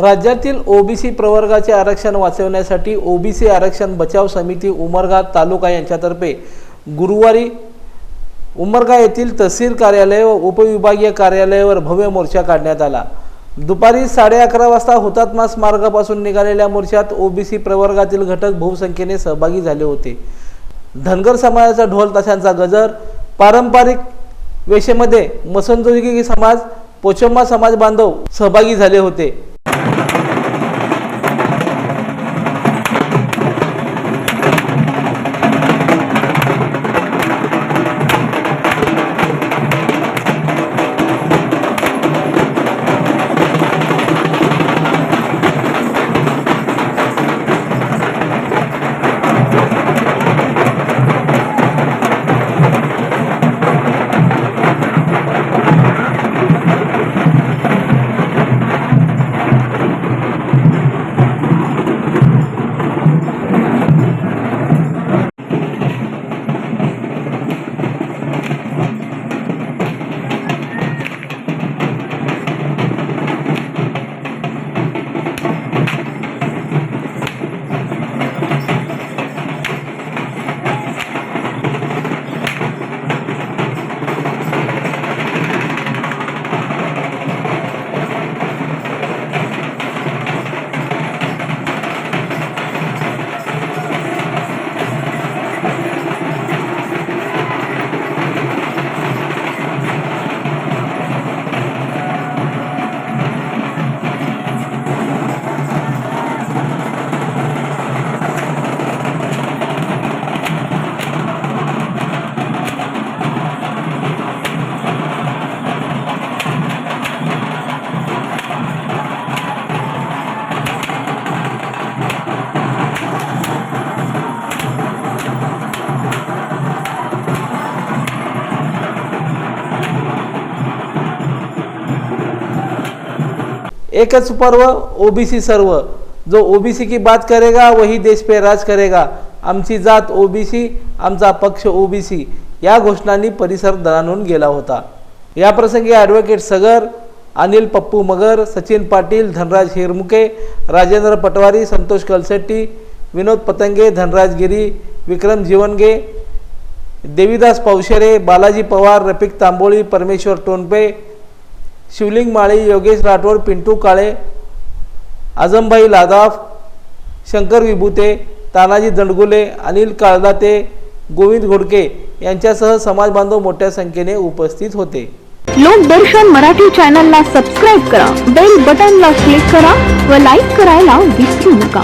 राज्यातील ओबीसी प्रवर्गाचे आरक्षण वाचवण्यासाठी ओबीसी आरक्षण बचाव समिती उमरगा तालुका यांच्यातर्फे गुरुवारी उमरगा येथील तहसील कार्यालय व उपविभागीय कार्यालयावर भव्य मोर्चा काढण्यात आला. दुपारी साडे अकरा वाजता हुतात्मा स्मारकापासून निघालेल्या मोर्चात ओबीसी प्रवर्गातील घटक बहुसंख्येने सहभागी झाले होते. धनगर समाजाचा ढोल ताशांचा गजर पारंपरिक वेशेमध्ये मसंजोगी समाज पोचम्मा समाज बांधव सहभागी झाले होते. एकच पर्व ओबीसी सर्व. जो ओबीसी की बात करेगा वही देश पे राज करेगा. आमची जात ओबीसी आमचा पक्ष ओबीसी या घोषणांनी परिसर दणानून गेला होता. या प्रसंगी ॲडव्होकेट सगर अनिल पप्पू मगर सचिन पाटील धनराज हिरमुके राजेंद्र पटवारी संतोष कलसेट्टी विनोद पतंगे धनराज गिरी विक्रम जीवनगे देवीदास पावशेरे बालाजी पवार रफिक तांबोळी परमेश्वर टोनपे शिवलिंग माळी योगेश राठोड पिंटू काळे आझमभाई लादाफ शंकर विभूते तानाजी दंडगुले अनिल काळदाते गोविंद घोडके यांच्यासह समाज बांधव मोठ्या संख्येने उपस्थित होते. लोकदर्शन मराठी चॅनलला सबस्क्राईब करा बेल बटनला क्लिक करा व लाईक करायला विसरू नका.